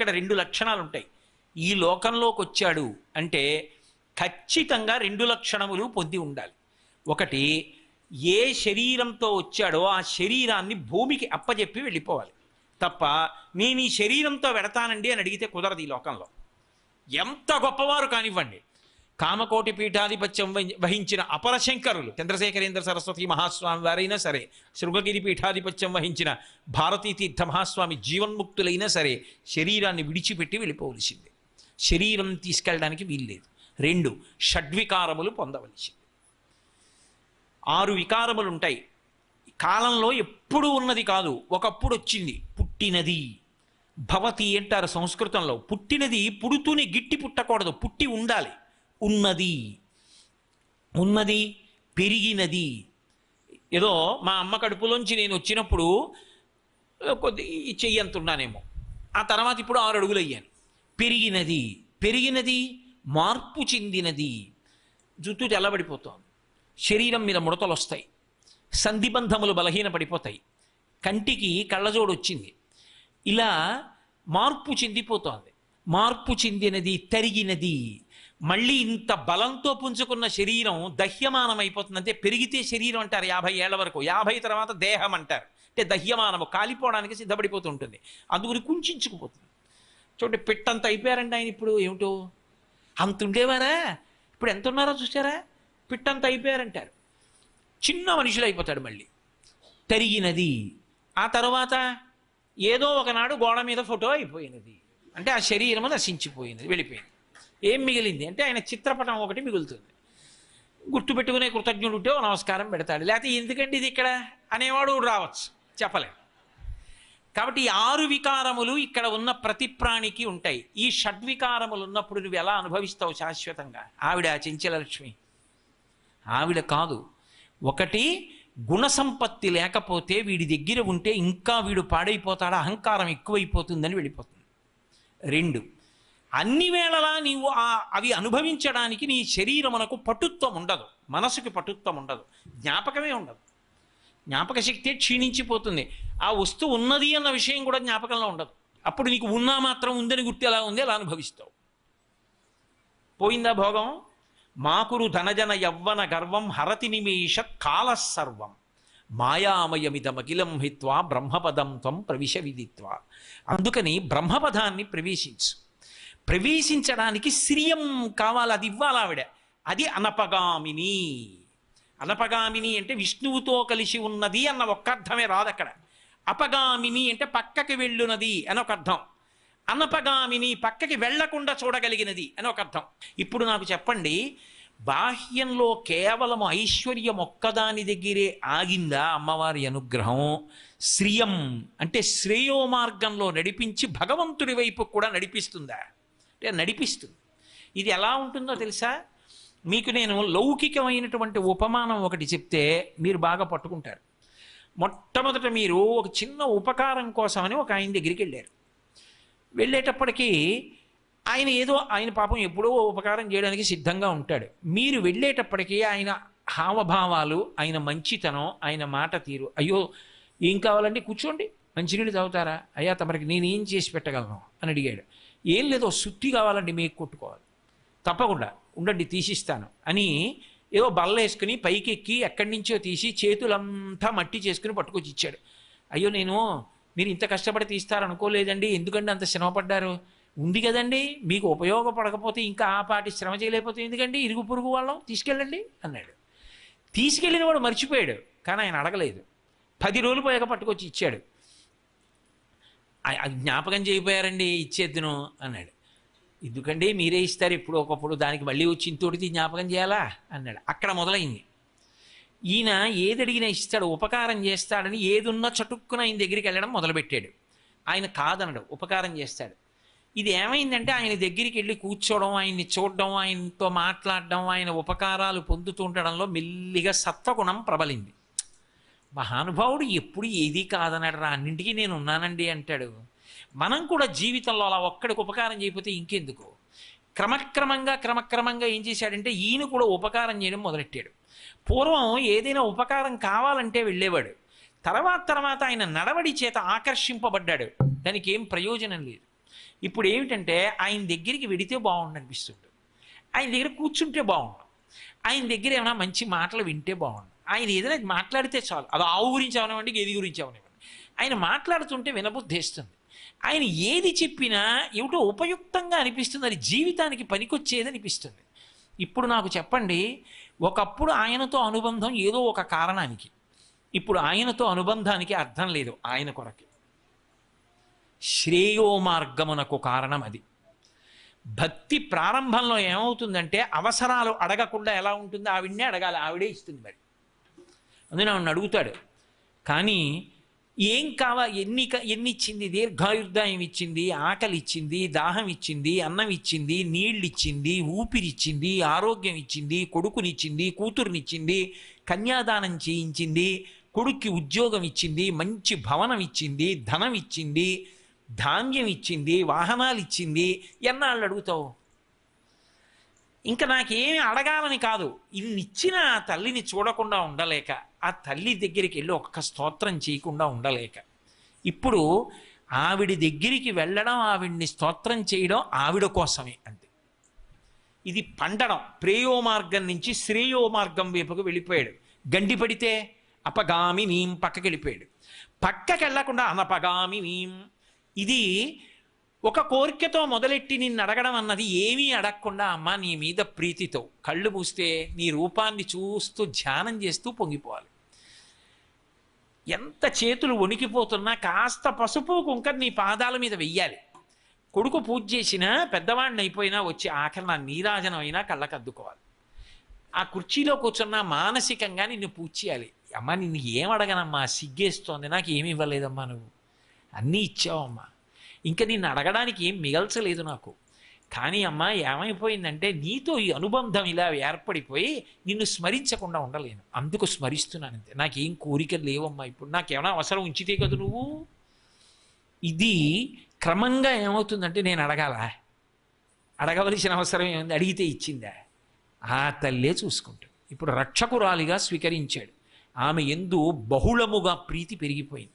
ఇక్కడ రెండు లక్షణాలు ఉంటాయి ఈ లోకంలోకి వచ్చాడు అంటే ఖచ్చితంగా రెండు లక్షణములు పొంది ఉండాలి. ఒకటి ఏ శరీరంతో వచ్చాడో ఆ శరీరాన్ని భూమికి అప్పజెప్పి వెళ్ళిపోవాలి. తప్ప నేను ఈ శరీరంతో వెడతానండి అని అడిగితే కుదరదు ఈ లోకంలో. ఎంత గొప్పవారు కానివ్వండి. కామకోటి పీఠాధిపత్యం వహించిన వహించిన అపరశంకరులు చంద్రశేఖరేంద్ర సరస్వతి మహాస్వామి వారైనా సరే శృంగగిరి పీఠాధిపత్యం వహించిన భారతీ తీర్థ మహాస్వామి జీవన్ముక్తులైనా సరే శరీరాన్ని విడిచిపెట్టి వెళ్ళిపోవలసిందే. శరీరం తీసుకెళ్ళడానికి వీల్లేదు. రెండు షడ్వికారములు పొందవలసింది. ఆరు వికారములు ఉంటాయి కాలంలో ఎప్పుడూ ఉన్నది కాదు ఒకప్పుడు వచ్చింది పుట్టినది. భవతి అంటారు సంస్కృతంలో పుట్టినది పుడుతూనే గిట్టి పుట్టకూడదు పుట్టి ఉండాలి. ఉన్నది. ఉన్నది పెరిగినది. ఏదో మా అమ్మ కడుపులోంచి నేను వచ్చినప్పుడు కొద్ది ఈ చెయ్యి అంత ఉన్నానేమో. ఆ తర్వాత ఇప్పుడు ఆరు అడుగులు అయ్యాను. పెరిగినది. పెరిగినది మార్పు చెందినది. జుట్టు తెల్లబడిపోతోంది. శరీరం మీద ముడతలు వస్తాయి సంధిబంధములు బలహీనపడిపోతాయి. కంటికి కళ్ళజోడు వచ్చింది ఇలా మార్పు చెందిపోతోంది. మార్పు చెందినది తరిగినది. మళ్ళీ ఇంత బలంతో పుంజుకున్న శరీరం దహ్యమానం అయిపోతుంది అంటే పెరిగితే శరీరం అంటారు యాభై ఏళ్ళ వరకు. యాభై తర్వాత దేహం అంటారు. అంటే దహ్యమానము కాలిపోవడానికి సిద్ధపడిపోతూ ఉంటుంది అందుకని కుంచుకుపోతుంది చూడండి పిట్టంత అయిపోయారండి ఆయన ఇప్పుడు ఏమిటో? అంత ఉండేవారా ఇప్పుడు ఎంత ఉన్నారో చూసారా పిట్టంత అయిపోయారంటారు. చిన్న మనుషులు అయిపోతాడు మళ్ళీ. తరిగినది ఆ తర్వాత ఏదో ఒకనాడు గోడ మీద ఫోటో అయిపోయినది. అంటే ఆ శరీరము నశించిపోయినది వెళ్ళిపోయింది. ఏం మిగిలింది? అంటే ఆయన చిత్రపటం ఒకటి మిగులుతుంది. గుర్తుపెట్టుకునే కృతజ్ఞుడు ఉంటే నమస్కారం పెడతాడు. లేకపోతే ఎందుకండి ఇది ఇక్కడ? అనేవాడు రావచ్చు. చెప్పలేం. కాబట్టి ఈ ఆరు వికారములు ఇక్కడ ఉన్న ప్రతి ప్రాణికి ఉంటాయి. ఈ షడ్వికారములు ఉన్నప్పుడు నువ్వు ఎలా అనుభవిస్తావు శాశ్వతంగా? ఆవిడ చెంచలక్ష్మి. ఆవిడ కాదు. ఒకటి గుణసంపత్తి లేకపోతే వీడి దగ్గర ఉంటే ఇంకా వీడు పాడైపోతాడు? అహంకారం ఎక్కువైపోతుందని వెళ్ళిపోతుంది. రెండు అన్ని వేళలా నీవు ఆ అవి అనుభవించడానికి నీ శరీరమునకు పటుత్వం ఉండదు. మనసుకి పటుత్వం ఉండదు. జ్ఞాపకమే ఉండదు. జ్ఞాపక శక్తి క్షీణించిపోతుంది. ఆ వస్తువు ఉన్నది అన్న విషయం కూడా జ్ఞాపకంలో ఉండదు. అప్పుడు నీకు ఉన్నా మాత్రం ఉందని గుర్తు ఎలా ఉంది? అలా అనుభవిస్తావు. పోయిందా భోగం? మాకురు ధనజన యవ్వన గర్వం హరతి నిమేష కాల సర్వం. మాయామయమిదమఖిలం హిత్వా బ్రహ్మపదం త్వం ప్రవిశ విదిత్వా. అందుకని బ్రహ్మపదాన్ని ప్రవేశించు. ప్రవేశించడానికి శ్రీయం కావాలి అది ఇవ్వాలి ఆవిడ. అది అనపగామిని. అనపగామిని అంటే విష్ణువుతో కలిసి ఉన్నది అన్న ఒక్క అర్థమే రాదు అక్కడ. అపగామిని అంటే పక్కకి వెళ్ళునది అని ఒక అర్థం. అనపగామిని పక్కకి వెళ్ళకుండా చూడగలిగినది అని ఒక అర్థం. ఇప్పుడు నాకు చెప్పండి బాహ్యంలో కేవలం ఐశ్వర్యం ఒక్కదాని దగ్గరే ఆగిందా అమ్మవారి అనుగ్రహం? శ్రియం అంటే శ్రేయో మార్గంలో నడిపించి భగవంతుడి వైపు కూడా నడిపిస్తుందా? అంటే నడిపిస్తుంది. ఇది ఎలా ఉంటుందో తెలుసా? మీకు నేను లౌకికమైనటువంటి ఉపమానం ఒకటి చెప్తే మీరు బాగా పట్టుకుంటారు. మొట్టమొదట మీరు ఒక చిన్న ఉపకారం కోసమని ఒక ఆయన దగ్గరికి వెళ్ళారు. వెళ్ళేటప్పటికీ ఆయన ఏదో ఆయన పాపం ఎప్పుడో ఉపకారం చేయడానికి సిద్ధంగా ఉంటాడు. మీరు వెళ్ళేటప్పటికీ ఆయన హావభావాలు ఆయన మంచితనం ఆయన మాట తీరు. అయ్యో ఏం కావాలండి? కూర్చోండి. మంచినీళ్ళు తాగుతారా? అయ్యా తమరికి నేనేం చేసి పెట్టగలను? అని అడిగాడు. ఏం లేదో సుత్తి కావాలండి మీకు కొట్టుకోవాలి. తప్పకుండా ఉండండి తీసిస్తాను. అని ఏదో బల్ల వేసుకుని పైకి ఎక్కి ఎక్కడి నుంచో తీసి చేతులంతా మట్టి చేసుకుని పట్టుకొచ్చి ఇచ్చాడు. అయ్యో నేను మీరు ఇంత కష్టపడి తీస్తారనుకోలేదండి ఎందుకండి అంత శ్రమపడ్డారు ఉంది కదండి మీకు ఉపయోగపడకపోతే ఇంకా ఆ పాటి శ్రమ చేయలేకపోతే ఎందుకండి? ఇరుగు పొరుగు వాళ్ళం తీసుకెళ్ళండి అన్నాడు. తీసుకెళ్ళిన వాడు మర్చిపోయాడు కానీ ఆయన అడగలేదు. పది రోజులు పోయాక పట్టుకొచ్చి ఇచ్చాడు. జ్ఞాపకం చేయపోయారండి ఇచ్చేద్దును అన్నాడు. ఎందుకండి మీరే ఇస్తారు ఎప్పుడు ఒకప్పుడు దానికి మళ్ళీ వచ్చి ఇంతోటిది జ్ఞాపకం చేయాలా అన్నాడు. అక్కడ మొదలైంది. ఈయన ఏది అడిగినా ఇస్తాడు ఉపకారం చేస్తాడని ఏదున్నా చటుక్కున ఆయన దగ్గరికి వెళ్ళడం మొదలుపెట్టాడు. ఆయన కాదనడు ఉపకారం చేస్తాడు. ఇది ఏమైందంటే ఆయన దగ్గరికి వెళ్ళి కూర్చోవడం ఆయన్ని చూడడం ఆయనతో మాట్లాడడం ఆయన ఉపకారాలు పొందుతూ ఉండడంలో మెల్లిగా సత్వగుణం ప్రబలింది. మహానుభావుడు ఎప్పుడు ఏది కాదనడరా అన్నింటికీ నేను ఉన్నానండి అంటాడు. మనం కూడా జీవితంలో అలా ఒక్కడికి ఉపకారం చేయకపోతే ఇంకెందుకు? క్రమక్రమంగా క్రమక్రమంగా ఏం చేశాడంటే ఈయన కూడా ఉపకారం చేయడం మొదలెట్టాడు. పూర్వం ఏదైనా ఉపకారం కావాలంటే వెళ్ళేవాడు. తర్వాత తర్వాత ఆయన నడవడి చేత ఆకర్షింపబడ్డాడు. దానికి ఏం ప్రయోజనం లేదు. ఇప్పుడు ఏమిటంటే ఆయన దగ్గరికి వెడితే బాగుండు అనిపిస్తుంది ఆయన దగ్గర కూర్చుంటే బాగుండు. ఆయన దగ్గర ఏమైనా మంచి మాటలు వింటే బాగుండు. ఆయన ఏదైనా మాట్లాడితే చాలు. అది ఆవు గురించి అవనివ్వండి గేది గురించి అవనివ్వండి. ఆయన మాట్లాడుతుంటే వినబుద్ధేస్తుంది. ఆయన ఏది చెప్పినా ఏమిటో ఉపయుక్తంగా అనిపిస్తుంది. అది జీవితానికి పనికొచ్చేది అనిపిస్తుంది. ఇప్పుడు నాకు చెప్పండి ఒకప్పుడు ఆయనతో అనుబంధం ఏదో ఒక కారణానికి. ఇప్పుడు ఆయనతో అనుబంధానికి అర్థం లేదు ఆయన కొరకి. శ్రేయో మార్గమునకు కారణం అది. భక్తి ప్రారంభంలో ఏమవుతుందంటే అవసరాలు అడగకుండా ఎలా ఉంటుందో ఆవిడనే అడగాలి. ఆవిడే ఇస్తుంది మరి. అందుకని ఆవిడని అడుగుతాడు. కానీ ఏం కావా ఎన్ని ఎన్ని ఇచ్చింది? దీర్ఘాయుర్దాయం ఇచ్చింది ఆకలి ఇచ్చింది దాహం ఇచ్చింది అన్నం ఇచ్చింది నీళ్ళు ఇచ్చింది ఊపిరిచ్చింది ఆరోగ్యం ఇచ్చింది కొడుకునిచ్చింది కూతురునిచ్చింది కన్యాదానం చేయించింది కొడుక్కి ఉద్యోగం ఇచ్చింది మంచి భవనం ఇచ్చింది ధనం ఇచ్చింది ధాన్యం ఇచ్చింది వాహనాలు ఇచ్చింది. ఎన్నాళ్ళు అడుగుతావు? ఇంకా నాకేమి అడగాలని కాదు. ఇది ఇచ్చిన ఆ తల్లిని చూడకుండా ఉండలేక ఆ తల్లి దగ్గరికి వెళ్ళి ఒక్క స్తోత్రం చేయకుండా ఉండలేక. ఇప్పుడు ఆవిడ దగ్గరికి వెళ్ళడం ఆవిడ్ని స్తోత్రం చేయడం ఆవిడ కోసమే అంతే. ఇది పండడం ప్రేయో మార్గం నుంచి శ్రేయో మార్గం వైపుకు వెళ్ళిపోయాడు. గండి పడితే అపగామి నీం పక్కకి వెళ్ళిపోయాడు పక్కకి వెళ్ళకుండా అనపగామి నీం ఇది ఒక కోరికతో మొదలెట్టి నిన్ను అడగడం అన్నది ఏమీ అడగకుండా అమ్మ నీ మీద ప్రీతితో కళ్ళు మూస్తే నీ రూపాన్ని చూస్తూ ధ్యానం చేస్తూ పొంగిపోవాలి. ఎంత చేతులు వణికిపోతున్నా కాస్త పసుపు కుంకర్ నీ పాదాల మీద వెయ్యాలి. కొడుకు పూజ చేసినా పెద్దవాడిని అయిపోయినా వచ్చి ఆఖరి నా నీరాజనం అయినా కళ్ళకు అద్దుకోవాలి. ఆ కుర్చీలో కూర్చున్న మానసికంగా నిన్ను పూజ చేయాలి. అమ్మ నిన్ను ఏం అడగనమ్మా? సిగ్గేస్తోంది. నాకు ఏమి ఇవ్వలేదమ్మా నువ్వు. అన్నీ ఇచ్చావమ్మా. ఇంకా నిన్ను అడగడానికి ఏం మిగల్చలేదు నాకు. కానీ అమ్మా ఏమైపోయిందంటే నీతో ఈ అనుబంధం ఇలా ఏర్పడిపోయి నిన్ను స్మరించకుండా ఉండలేను. అందుకు స్మరిస్తున్నాను అంతే. నాకేం కోరికలు లేవమ్మా ఇప్పుడు. నాకేమైనా అవసరం ఉంచితే కదా నువ్వు? ఇది క్రమంగా ఏమవుతుందంటే నేను అడగాల. అడగవలసిన అవసరం ఏముంది? అడిగితే ఇచ్చిందా? ఆ తల్లే చూసుకుంటుంది. ఇప్పుడు రక్షకురాలిగా స్వీకరించాడు. ఆమె ఎందు బహుళముగా ప్రీతి పెరిగిపోయింది.